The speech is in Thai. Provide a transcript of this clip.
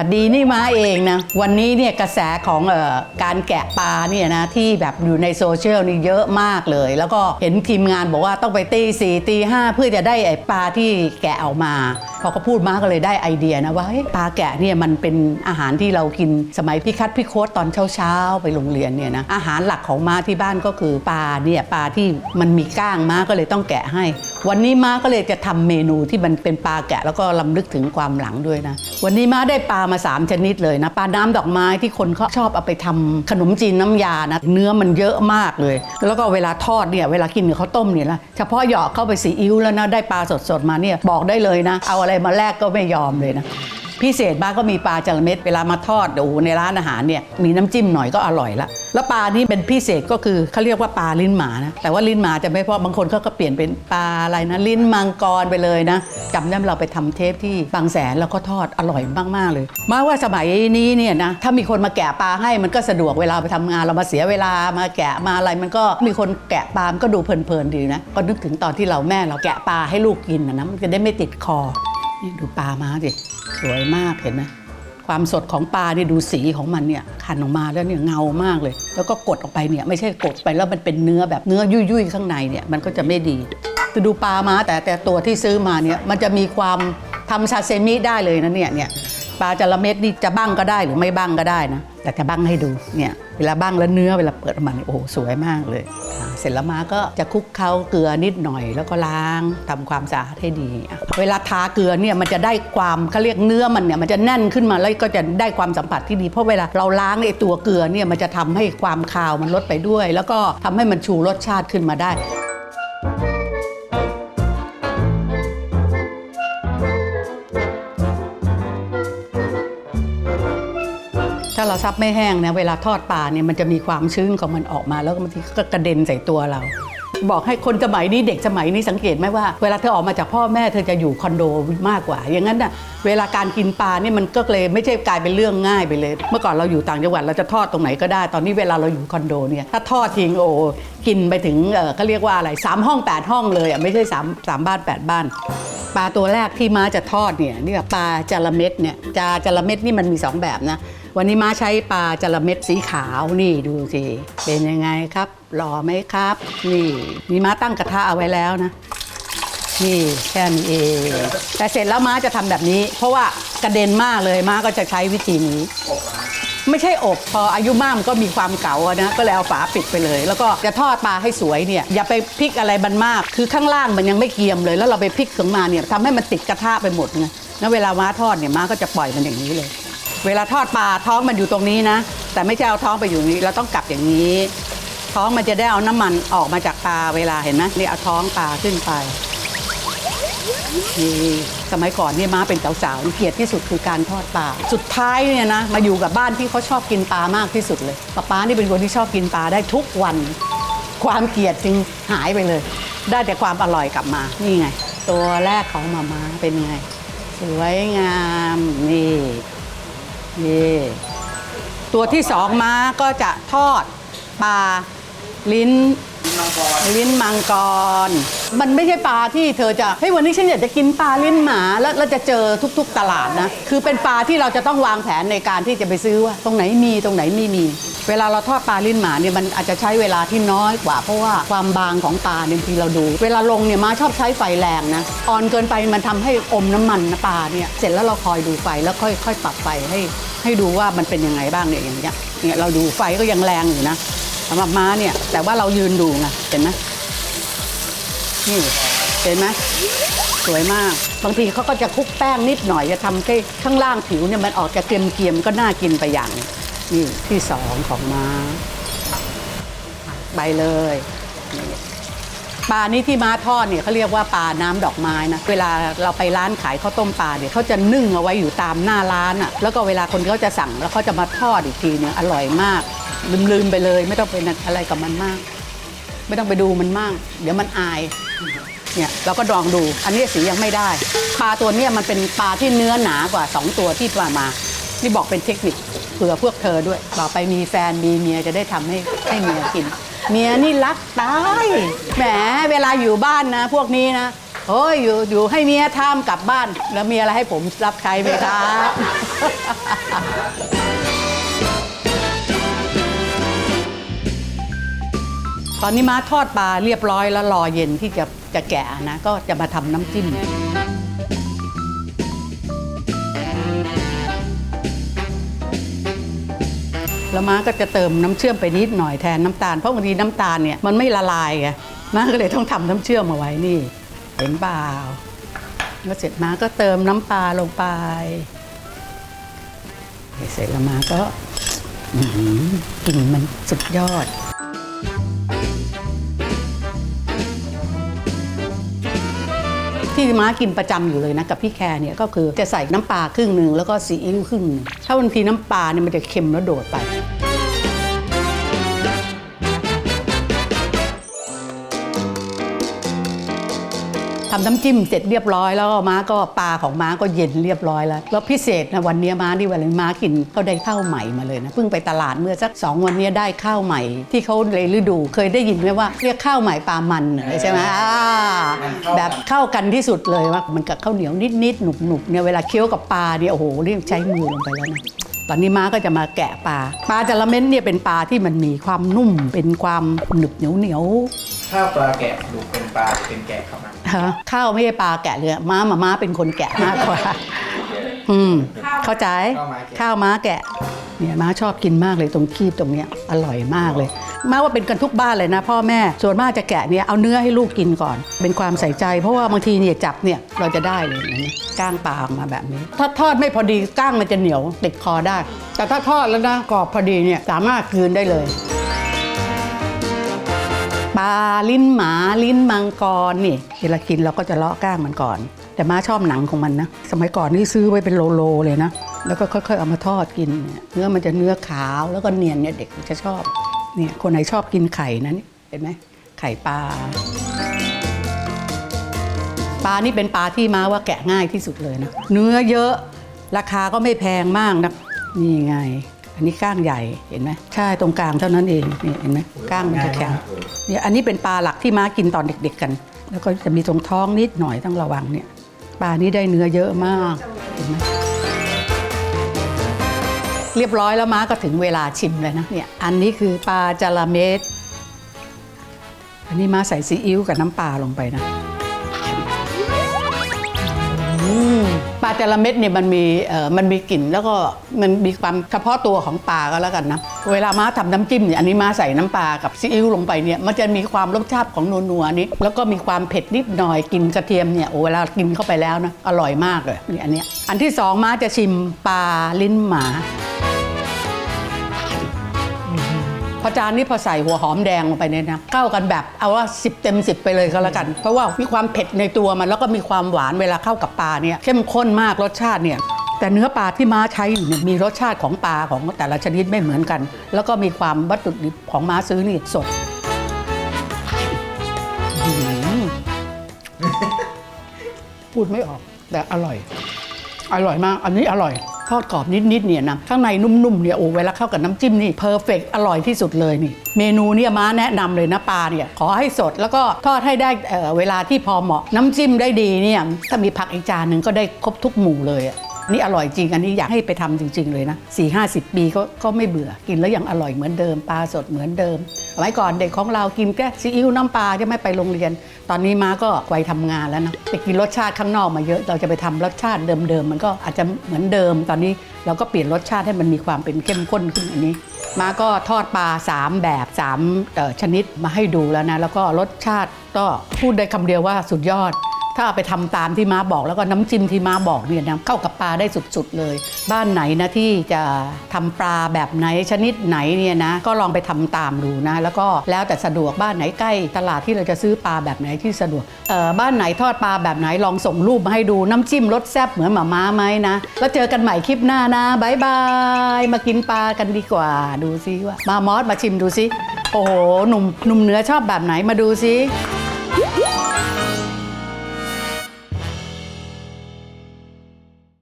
พอดีนี่มาเองนะ วันนี้เนี่ยกระแสของเอ่อการแกะปลาเนี่ยนะที่แบบอยู่ในโซเชียลนี่เยอะมากเลย แล้วก็เห็นทีมงานบอกว่าต้องไปตีสี่ตีห้าเพื่อจะได้ไอ้ปลาที่แกะออกมาพอเขาพูดมาก็เลยได้ไอเดียนะว่าปลาแกะเนี่ยมันเป็นอาหารที่เรากินสมัยพี่คัดพี่โค้ดตอนเช้าๆไปโรงเรียนเนี่ยนะอาหารหลักของม้าที่บ้านก็คือปลาเนี่ยปลาที่มันมีก้างม้าก็เลยต้องแกะให้ วันนี้ม้าก็เลยจะทำเมนูที่มันเป็นปลาแกะ แล้วก็ลำลึกถึงความหลังด้วยนะ วันนี้ม้าได้ปลามา3ชนิดเลยนะปลาน้ำดอกไม้ที่คนเขาชอบเอาไปทำขนมจีนน้ำยานะเนื้อมันเยอะมากเลย แล้วก็เวลาทอดเนี่ยเวลากินกับข้าวต้มเนี่ยนะเฉพาะหยอกเข้าไปสีอิ้วแล้วนะได้ปลาสดๆมาเนี่ยบอกได้เลยนะ เอาอะไรมาแลกก็ไม่ยอมเลยนะ พิเศษบ้างก็มีปลาจระเม็ดเวลามาทอดโอ้โหในร้านอาหารเนี่ยมีน้ำจิ้มหน่อยก็อร่อยละแล้วปลานี่เป็นพิเศษก็คือเขาเรียกว่าปลาลิ้นหมานะแต่ว่าลิ้นหมาจะไม่เพราะบางคนเขาก็เปลี่ยนเป็นปลาอะไรนะลิ้นมังกรไปเลยนะจำได้เราไปทำเทปที่บางแสนแล้วก็ทอดอร่อยมากๆเลย มาว่าสมัยนี้เนี่ยนะถ้ามีคนมาแกะปลาให้มันก็สะดวกเวลาไปทำงานเรามาเสียเวลามาแกะมาอะไรมันก็มีคนแกะปลามันก็ดูเพลินๆดีนะก็นึกถึงตอนที่เราแม่เราแกะปลาให้ลูกกินนะมันจะได้ไม่ติดคอ นี่ดูปลามาสิสวยมากเห็นไหมความสดของปลาเนี่ยดูสีของมันเนี่ยขันออกมาแล้วเนี่ยเงามากเลย แล้วก็กดออกไปเนี่ยไม่ใช่กดไปแล้วมันเป็นเนื้อแบบเนื้อยุ่ยๆข้างในเนี่ยมันก็จะไม่ดีจะดูปลามาแต่แต่ตัวที่ซื้อมาเนี่ยมันจะมีความทำซาเซมิได้เลยนะเนี่ยเนี่ย ปลาจระเม็ดนี่จะบ้างก็ได้หรือไม่บ้างก็ได้นะ แต่จะบ้างให้ดูเนี่ยเวลาบ้างแล้วเนื้อเวลาเปิดออกมาเนี่ยโอ้โหสวยมากเลย เสร็จแล้วมาก็จะคลุกเคล้าเกลือนิดหน่อย แล้วก็ล้างทำความสะอาดให้ดี เวลาทาเกลือเนี่ยมันจะได้ความเขาเรียกเนื้อมันเนี่ยมันจะแน่นขึ้นมาแล้วก็จะได้ความสัมผัสที่ดีเพราะเวลาเราล้างไอ้ตัวเกลือเนี่ยมันจะทำให้ความคาวมันลดไปด้วย แล้วก็ทำให้มันชูรสชาติขึ้นมาได้ ซับไม่แห้งเนี่ยเวลาทอดปลาเนี่ยมันจะมีความชื้นของมันออกมาแล้วบางทีก็กระเด็นใส่ตัวเรา บอกให้คนสมัยนี้เด็กสมัยนี้สังเกตไหมว่าเวลาเธอออกมาจากพ่อแม่เธอจะอยู่คอนโดมากกว่า อย่างนั้นน่ะเวลาการกินปลาเนี่ยมันก็เลยไม่ใช่กลายเป็นเรื่องง่ายไปเลย เมื่อก่อนเราอยู่ต่างจังหวัดเราจะทอดตรงไหนก็ได้ ตอนนี้เวลาเราอยู่คอนโดเนี่ยถ้าทอดทิ้งโอ้กินไปถึงเออเขาเรียกว่าอะไรสามห้องแปดห้องเลยอะไม่ใช่สามสามบ้านแปดบ้านปลาตัวแรกที่ม้าจะทอดเนี่ยนี่ปลาจระเม็ดเนี่ยจาจระเม็ดนี่มันมีสองแบบนะ วันนี้มาใช้ปลาจระเม็ดสีขาวนี่ดูสิเป็นยังไงครับหล่อไหมครับ นี่นี่ม้าตั้งกระทะเอาไว้แล้วนะ นี่แค่นี้เองแต่เสร็จแล้วม้าจะทำแบบนี้ เพราะว่ากระเด็นมากเลยม้าก็จะใช้วิธีนี้ไม่ใช่อบพออายุมากมันก็มีความเก่าอะนะก็เลยเอาฝาปิดไปเลย แล้วก็จะทอดปลาให้สวยเนี่ยอย่าไปพลิกอะไรมันมาก คือข้างล่างมันยังไม่เกรียมเลย แล้วเราไปพลิกขึ้นมาเนี่ยทำให้มันติดกระทะไปหมดไงแล้วเวลาม้าทอดเนี่ยม้าก็จะปล่อยมันอย่างนี้เลย เวลาทอดปลาท้องมันอยู่ตรงนี้นะ แต่ไม่ใช่เอาท้องไปอยู่นี้เราต้องกลับอย่างนี้ ท้องมันจะได้เอาน้ำมันออกมาจากปลาเวลาเห็นไหมนี่เอาท้องปลาขึ้นไปนี่สมัยก่อนเนี่ยม้าเป็นสาวๆเกลียดที่สุดคือการทอดปลาสุดท้ายเนี่ยนะมาอยู่กับบ้านที่เขาชอบกินปลามากที่สุดเลยป้าป้านี่เป็นคนที่ชอบกินปลาได้ทุกวัน ความเกลียดจึงหายไปเลย ได้แต่ความอร่อยกลับมานี่ไง ตัวแรกของมาม้าเป็นไง สวยงามนี่ นี่ตัวที่สองม้าก็จะทอดปลาลิ้นลิ้นมังกร มันไม่ใช่ปลาที่เธอจะเฮ้ยวันนี้ฉันอยากจะกินปลาลิ้นหมาแล้วเราจะเจอทุก ๆ ตลาดนะ คือเป็นปลาที่เราจะต้องวางแผนในการที่จะไปซื้อว่า ตรงไหนมีตรงไหนไม่มี เวลาเราทอดปลาลิ้นหมาเนี่ยมันอาจจะใช้เวลาที่น้อยกว่าเพราะว่าความบางของปลาเนี่ยบางทีเราดู เวลาลงเนี่ยมาชอบใช้ไฟแรงนะอ่อนเกินไปมันทำให้อมน้ำมันนะปลาเนี่ยเสร็จแล้วเราคอยดูไฟแล้วค่อยค่อยปรับไฟให้ให้ดูว่ามันเป็นยังไงบ้างเนี่ยอย่างเงี้ยเนี่ยเราดูไฟก็ยังแรงอยู่นะสำหรับม้าเนี่ยแต่ว่าเรายืนดูไงเห็นไหมนี่เห็นไหมสวยมาก บางทีเขาก็จะคลุกแป้งนิดหน่อยจะทำให้ข้างล่างผิวเนี่ยมันออกจะเกรียมๆก็น่ากินไปอย่างนึง นี่ที่สองของม้าไปเลยปลานี้ที่ม้าทอดเนี่ยเขาเรียกว่าปลาน้ำดอกไม้นะเวลาเราไปร้านขายข้าวต้มปลาเนี่ยเขาจะนึ่งเอาไว้อยู่ตามหน้าร้านอะ่ะแล้วก็เวลาคนเขาจะสั่งแล้วเขาจะมาทอดอีกทีเนี่ยอร่อยมาก ลืมๆไปเลย ไม่ต้องเป็นอะไรกับมันมาก ไม่ต้องไปดูมันมาก เดี๋ยวมันอายเนี่ยเราก็ลองดูอันนี้สียังไม่ได้ปลาตัวนี้มันเป็นปลาที่เนื้อหนากว่า 2 ตัวที่ปลามา นี่บอกเป็นเทคนิคเผื่อพวกเธอด้วยต่อไปมีแฟนมีเมียจะได้ทำให้ให้เมียกิน เมียนี่รักตายแหมเวลาอยู่บ้านนะ พวกนี้นะโอ้ยอยู่อยู่ให้เมียทำกลับบ้าน แล้วเมียอะไรให้ผมรับใช้ไหมครับ ตอนนี้ม้าทอดปลาเรียบร้อยแล้วรอเย็นที่จะจะแกะนะ ก็จะมาทำน้ำจิ้ม แล้วม้าก็จะเติมน้ำเชื่อมไปนิดหน่อยแทนน้ำตาล เพราะบางทีน้ำตาลเนี่ยมันไม่ละลายไงม้าก็เลยต้องทำน้ำเชื่อมมาไว้นี่ เห็นเปล่าแล้วเสร็จม้าก็เติมน้ำปลาลงไป เสร็จแล้วม้าก็อื้อหือกลิ่นมันสุดยอดที่ม้ากินประจำอยู่เลยนะกับพี่แคร์เนี่ยก็คือจะใส่น้ำปลาครึ่งหนึ่งแล้วก็ซีอิ๊วครึ่งหนึ่งถ้าบางทีน้ำปลาเนี่ยมันจะเค็มแล้วโดดไป ทำน้ำจิ้มเสร็จเรียบร้อยแล้วก็ม้าก็ปลาของม้าก็เย็นเรียบร้อยแล้ว แล้วพิเศษนะวันนี้ม้าที่วันนี้ม้ากินก็ได้ข้าวใหม่มาเลยนะเพิ่งไปตลาดเมื่อสักสองวันนี้ได้ข้าวใหม่ ที่เขาในฤดูเคยได้ยินไหมว่าเรียกข้าวใหม่ปลามันใช่ไหมอ่าแบบเข้ากันที่สุดเลยว่ามันกับข้าวเหนียวนิดๆหนุบๆเนี่ยเวลาเคี้ยวกับปลาเนี่ยโอ้โหเรียกใช้มือลงไปแล้วนะตอนนี้ม้าก็จะมาแกะปลา ปลาจระเม้นเนี่ยเป็นปลาที่มันมีความนุ่ม เป็นความหนึบเหนียวเหนียว ข้าวปลาแกะดูเป็นปลาหรือเป็นแกะครับมันฮะข้าวไม่ใช่ปลาแกะเลยม้ามาม้าเป็นคนแกะมากกว่า อืม เข้าใจ ข้าวม้าแกะ เนี่ยม้าชอบกินมากเลยตรงคีบตรงเนี้ยอร่อยมากเลย ม้าว่าเป็นกันทุกบ้านเลยนะ พ่อแม่ส่วนมากจะแกะเนี่ยเอาเนื้อให้ลูกกินก่อน เป็นความใส่ใจ เพราะว่าบางทีเนี่ยจับเนี่ยเราจะได้เลยนะเนี่ยก้างปลาออกมาแบบนี้ ถ้าทอดไม่พอดีก้างมันจะเหนียวติดคอได้ แต่ถ้าทอดแล้วนะกรอบพอดีเนี่ยสามารถกลืนได้เลย ปลาลิ้นหมาลิ้นมังกรนี่เวลากินเราก็จะเลาะก้างมันก่อน แต่ม้าชอบหนังของมันนะ สมัยก่อนนี่ซื้อไว้เป็นโลๆเลยนะ แล้วก็ค่อยๆเอามาทอดกิน เนื้อมันจะเนื้อขาวแล้วก็เนียนเนี่ยเด็กจะชอบเนี่ยคนไหนชอบกินไข่นั้นเห็นไหมไข่ปลาปลานี่เป็นปลาที่ม้าว่าแกะง่ายที่สุดเลยนะ เนื้อเยอะราคาก็ไม่แพงมากนะนี่ไง อันนี้ก้างใหญ่เห็นไหมใช่ตรงกลางเท่านั้นเองนี่เห็นไหมก้างมันจะแข็งเนี่ยอันนี้เป็นปลาหลักที่ม้ากินตอนเด็ก ๆ กัน แล้วก็จะมีตรงท้องนิดหน่อยต้องระวังเนี่ยปลานี้ได้เนื้อเยอะมากเห็นไหมเรียบร้อยแล้วม้าก็ถึงเวลาชิมเลยนะเนี่ยอันนี้คือปลาจาระเม็ดอันนี้ม้าใส่ซีอิ๊วกับน้ำปลาลงไปนะ อืม ปลาจระเม็ดเนี่ยมันมีเอ่อมันมีกลิ่นแล้วก็มันมีความเฉพาะตัวของปลาก็แล้วกันนะเวลาม้าทำน้ำจิ้มเนี่ยอันนี้ม้าใส่น้ำปลากับซีอิ๊วลงไปเนี่ยมันจะมีความรสชาติของนัวๆนี้ แล้วก็มีความเผ็ดนิดหน่อยกลินกระเทียมเนี่ยโอ้เวลากินเข้าไปแล้วนะอร่อยมากเลยนี่อันเนี้ยอันที่สองม้าจะชิมปลาลิ้นหมา พอจานนี้พอใส่หัวหอมแดงลงไปเนี่ยนะเข้ากันแบบเอาว่า 10 เต็ม 10 ไปเลยก็แล้วกัน เพราะว่ามีความเผ็ดในตัวมันแล้วก็มีความหวานเวลาเข้ากับปลาเนี่ยเข้มข้นมากรสชาติเนี่ยแต่เนื้อปลาที่ม้าใช้อยู่เนี่ยมีรสชาติของปลาของแต่ละชนิดไม่เหมือนกัน แล้วก็มีความวัตถุดิบของม้าซื้อนี่สดอื้อหือพูดไม่ออกแต่อร่อย อร่อยมาก อันนี้อร่อย ทอดกรอบนิดๆเนี่ยนะข้างในนุ่มๆเนี่ยโอ้เวลาเข้ากับน้ำจิ้มนี่เพอร์เฟกอร่อยที่สุดเลยนี่ เมนูเนี่ยมาแนะนำเลยนะปลาเนี่ยขอให้สดแล้วก็ทอดให้ได้เเวลาที่พอเหมาะ น้ำจิ้มได้ดีเนี่ยถ้ามีผักอีกจานหนึ่งก็ได้ครบทุกหมู่เลยอะ นี่อร่อยจริงอันนี้อยากให้ไปทำจริง ๆ เลยนะ4 5 0ปีก็ก็ไม่เบื่อกินแล้วยังอร่อยเหมือนเดิมปลาสดเหมือนเดิมสมัยก่อนเด็กของเรากินแค่ซีอิ๊วน้ำปลาจะไม่ไปโรงเรียน ตอนนี้มาก็วัยทำงานแล้วนะไปกินรสชาติข้างนอกมาเยอะเราจะไปทำรสชาติเดิมๆมันก็อาจจะเหมือนเดิม ตอนนี้เราก็เปลี่ยนรสชาติให้มันมีความเป็นเข้มข้นขึ้นอันนี้มาก็ทอดปลาสามแบบสามชนิดมาให้ดูแล้วนะ แล้วก็รสชาติก็พูดได้คำเดียวว่าสุดยอด ถ้าเอาไปทำตามที่ม้าบอกแล้วก็น้ำจิ้มที่ม้าบอกเนี่ยนะเข้ากับปลาได้สุดๆเลย บ้านไหนนะที่จะทำปลาแบบไหนชนิดไหนเนี่ยนะก็ลองไปทำตามดูนะ แล้วก็แล้วแต่สะดวกบ้านไหนใกล้ตลาดที่เราจะซื้อปลาแบบไหนที่สะดวกเอ่อบ้านไหนทอดปลาแบบไหนลองส่งรูปมาให้ดูน้ำจิ้มรสแซ่บเหมือนหมาม้าไหมนะ แล้วเจอกันใหม่คลิปหน้านะบายบายมากินปลากันดีกว่าดูซิว่ามามอสมาชิมดูซิโอ้โหหนุ่มหนุ่มเนื้อชอบแบบไหนมาดูซิ